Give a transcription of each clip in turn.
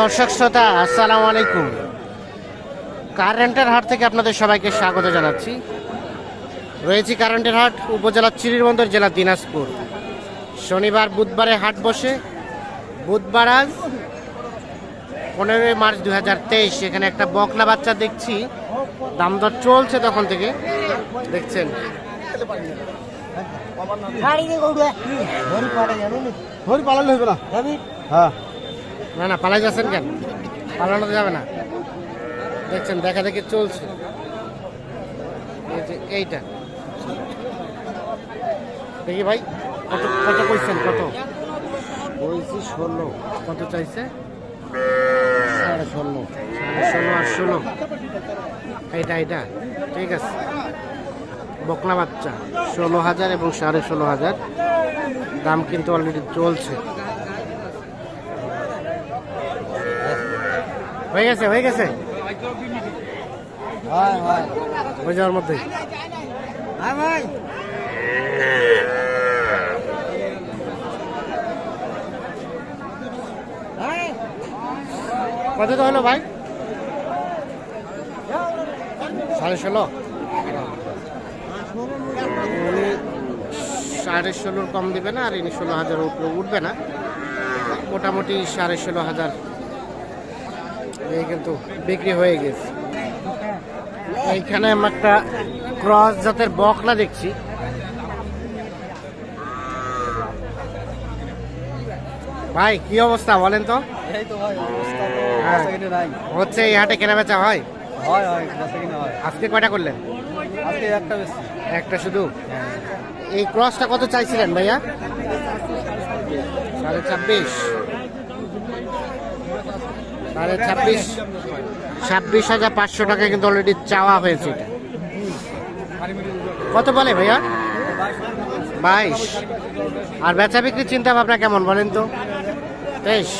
দর্শক শ্রোতা আসসালামু আলাইকুম। কারেন্টের হাট থেকে আপনাদের সবাইকে স্বাগত জানাচ্ছি। রয়েছি কারেন্টের হাট উপজেলা চিরিরবন্দর জেলা দিনাজপুর। শনিবার বুধবারে হাট বসে। বুধবার আজ পনেরোই মার্চ দু হাজার তেইশ এখানে একটা বকলা বাচ্চা দেখছি। দাম দর চলছে তখন থেকে দেখছেন। না হ্যাঁ। না না পালাই যাচ্ছেন কেন? পালানো যাবে না। দেখছেন দেখা দেখি চলছে। এইটা। দেখি ভাই কত কত কইছেন কত? বলছি ষোলো। কত চাইছে? সাড়ে ষোলো। সাড়ে ষোলো আর ষোলো। এইটা এইটা। ঠিক আছে। বকলা বাচ্চা। ষোলো হাজার এবং সাড়ে ষোলো হাজার। দাম কিন্তু অলরেডি চলছে। হয়ে গেছে হয়ে গেছে। হয় যাওয়ার হ্যাঁ ভাই কত তো হলো ভাই? সাড়ে ষোলো। উনি সাড়ে ষোলোর কম দিবে না আর ইনি ষোলো হাজার উপরে উঠবে না। মোটামুটি সাড়ে ষোলো হাজার। এই কিন্তু বিক্রি হয়ে গেছে। এইখানে আমরা একটা ক্রস জাতের বকলা দেখছি। ভাই কি অবস্থা বলেন তো? হ্যাঁ। হচ্ছে এই হাটে কেনা বেচা হয়? আজকে কয়টা করলেন? একটা একটা শুধু? এই ক্রসটা কত চাইছিলেন ভাইয়া? সাড়ে ছাব্বিশ। সাড়ে ছাব্বিশ ছাব্বিশ হাজার পাঁচশো টাকা কিন্তু অলরেডি চাওয়া হয়েছে এটা। কত বলে ভাইয়া? বাইশ। আর বেচা বিক্রির চিন্তা ভাবনা কেমন বলেন তো? তেইশ।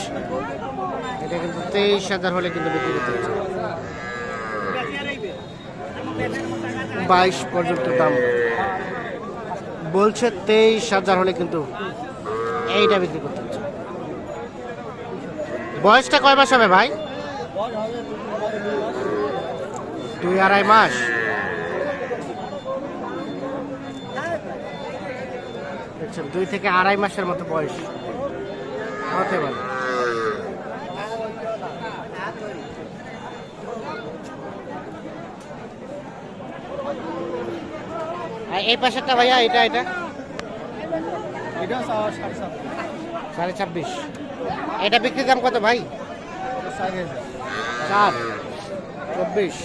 এটা কিন্তু তেইশ হাজার হলে কিন্তু বিক্রি করতে হচ্ছে। বাইশ পর্যন্ত দাম। বলছে তেইশ হাজার হলে কিন্তু এইটা বিক্রি করতে বয়সটা কয় মাস হবে ভাই? দুই আড়াই মাস। দেখছেন, দুই থেকে আড়াই মাসের মতো বয়স। হতে পারে। এই পাশেরটা ভাইয়া এটা এটা? সাড়ে ছাব্বিশ। এটা বিক্রির দাম কত ভাই? চার। চব্বিশ।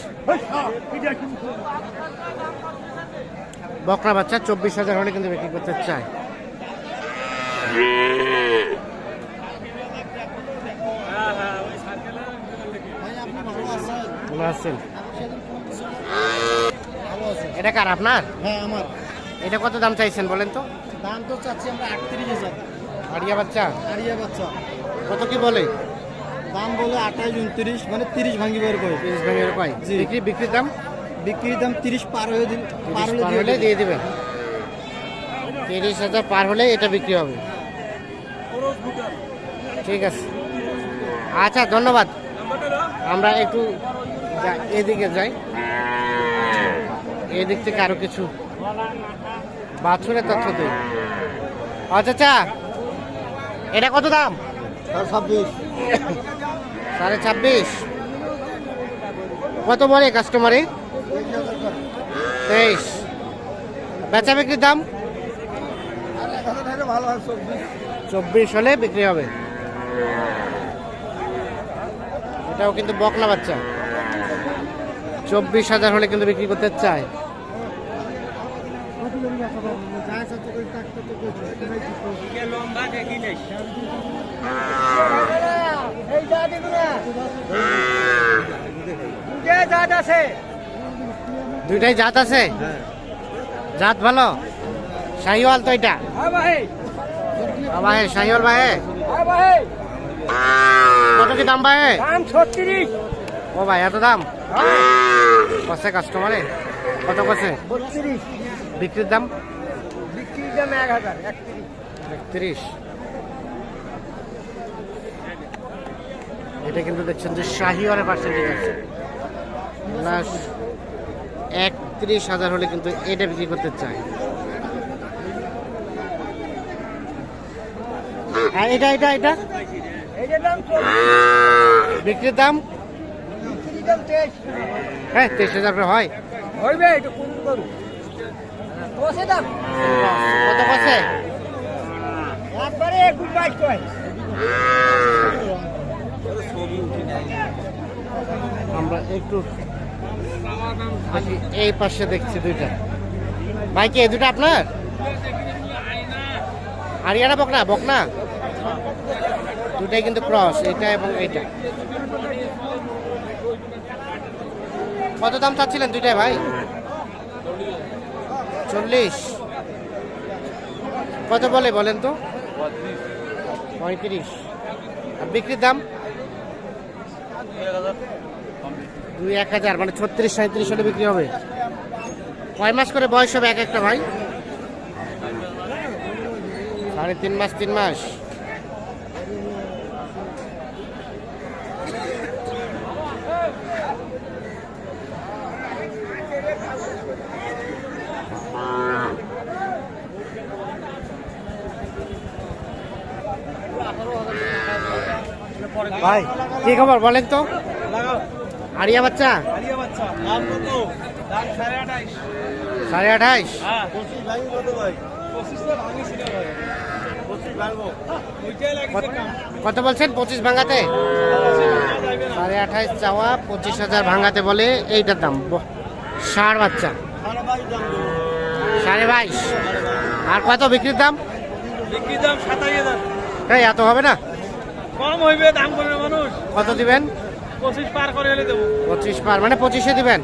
বকরা বাচ্চা চব্বিশ হাজার হলে কিন্তু বিক্রি করতে চায়। আছেন? এটা কার আপনার? হ্যাঁ আমার। এটা কত দাম চাইছেন বলেন তো? দাম তো চাচ্ছি আমরা আটত্রিশ হাজার। আড়িয়া বাচ্চা? আড়িয়া বাচ্চা। কত কি বলে? দাম বলে আঠাশ উনত্রিশ মানে তিরিশ ভাঙি বের করে তিরিশ ভেঙে কয় জি। বিক্রি বিক্রির দাম? বিক্রির দাম তিরিশ পার হয়ে দিন পার হলে দিয়ে দিবেন তিরিশ হাজার পার হলে এটা বিক্রি হবে। ঠিক আছে। আচ্ছা ধন্যবাদ। আমরা একটু এদিকে যাই। এদিক থেকে আরও কিছু বাছুরের তথ্য দিই। আচ্ছা আচ্ছা। এটা কত দাম? ছাব্বিশ। সাড়ে ছাব্বিশ। কত বলে কাস্টমারে? তেইশ। বেচা বিক্রির দাম? চব্বিশ হলে বিক্রি হবে। এটাও কিন্তু বকলা বাচ্চা। চব্বিশ হাজার হলে কিন্তু বিক্রি করতে চায়। দুইটাই জাত আছে? জাত ভালো? শাহিওয়াল তো এটা। হে, শাহিওয়াল ভাই কত কি দাম ভাই ও ভাই, এত দাম? কষে কাস্টমারে কত বত্রিশ। বিক্রির দাম? বিক্রির দাম এক হাজার একত্রিশ। এটা কিন্তু দেখছেন যে শাহিওয়ারের পার্সেন্টেজ আছে। লাস্ট একত্রিশ হাজার হলে কিন্তু এটা বিক্রি করতে চায়। আর এটা এটা এটা? বিক্রির দাম? হ্যাঁ তেইশ হাজার করে। হয় কত কছে আমরা একটু এই পাশে দেখছি দুইটা। ভাই কি এই দুটো আপনার? আরিয়ানা বকনা বকনা? দুটাই কিন্তু ক্রস এটা এবং এইটা। কত দাম চাচ্ছিলেন দুইটাই ভাই? চল্লিশ। কত বলে বলেন তো? পঁয়ত্রিশ। বিক্রির দাম? দুই এক হাজার মানে ছত্রিশ সাঁত্রিশ হলে বিক্রি হবে। কয় মাস করে বয়স হবে এক একটা ভাই? সাড়ে তিন মাস তিন মাস। ভাই, কি খবর বলেন তো? আরিয়া বাচ্চা? সাড়ে আঠাইশ। কত বলছেন? পঁচিশ ভাঙাতে? সাড়ে আঠাইশ চাওয়া, পঁচিশ হাজার ভাঙাতে বলে, এইটার দাম। ষাঁড় বাচ্চা। সাড়ে বাইশ। আর কত বিক্রির দাম? বিক্রির দাম সাতাশ হাজার। এত হবে না? কম হইবে দাম করবে মানুষ। কত দিবেন? পঁচিশ পার করে হলে দেবো। পঁচিশ পার মানে পঁচিশে দিবেন?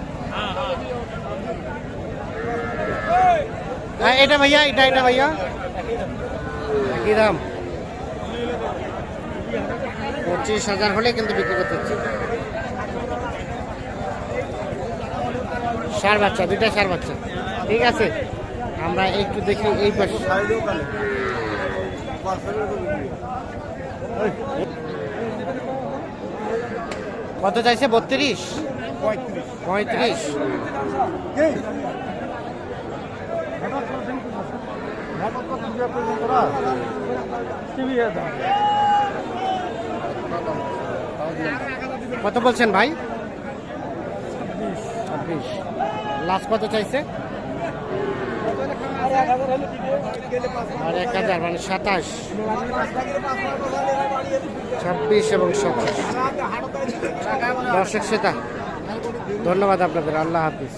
হ্যাঁ, এটা ভাইয়া এটা এটা ভাইয়া। কি দাম। পঁচিশ হাজার হলে কিন্তু বিক্রি করতে হচ্ছে। সার বাচ্চা, দুইটা সার বাচ্চা। ঠিক আছে? আমরা একটু দেখি এই পাশে। কত চাইছে? বত্রিশ? পঁয়ত্রিশ। কত বলছেন ভাই? ছাব্বিশ। লাস্ট কত চাইছে? আর এক হাজার মানে সাতাশ। ছাব্বিশ এবং সাতাশ। দর্শক সেটা ধন্যবাদ আপনাদের। আল্লাহ হাফিজ।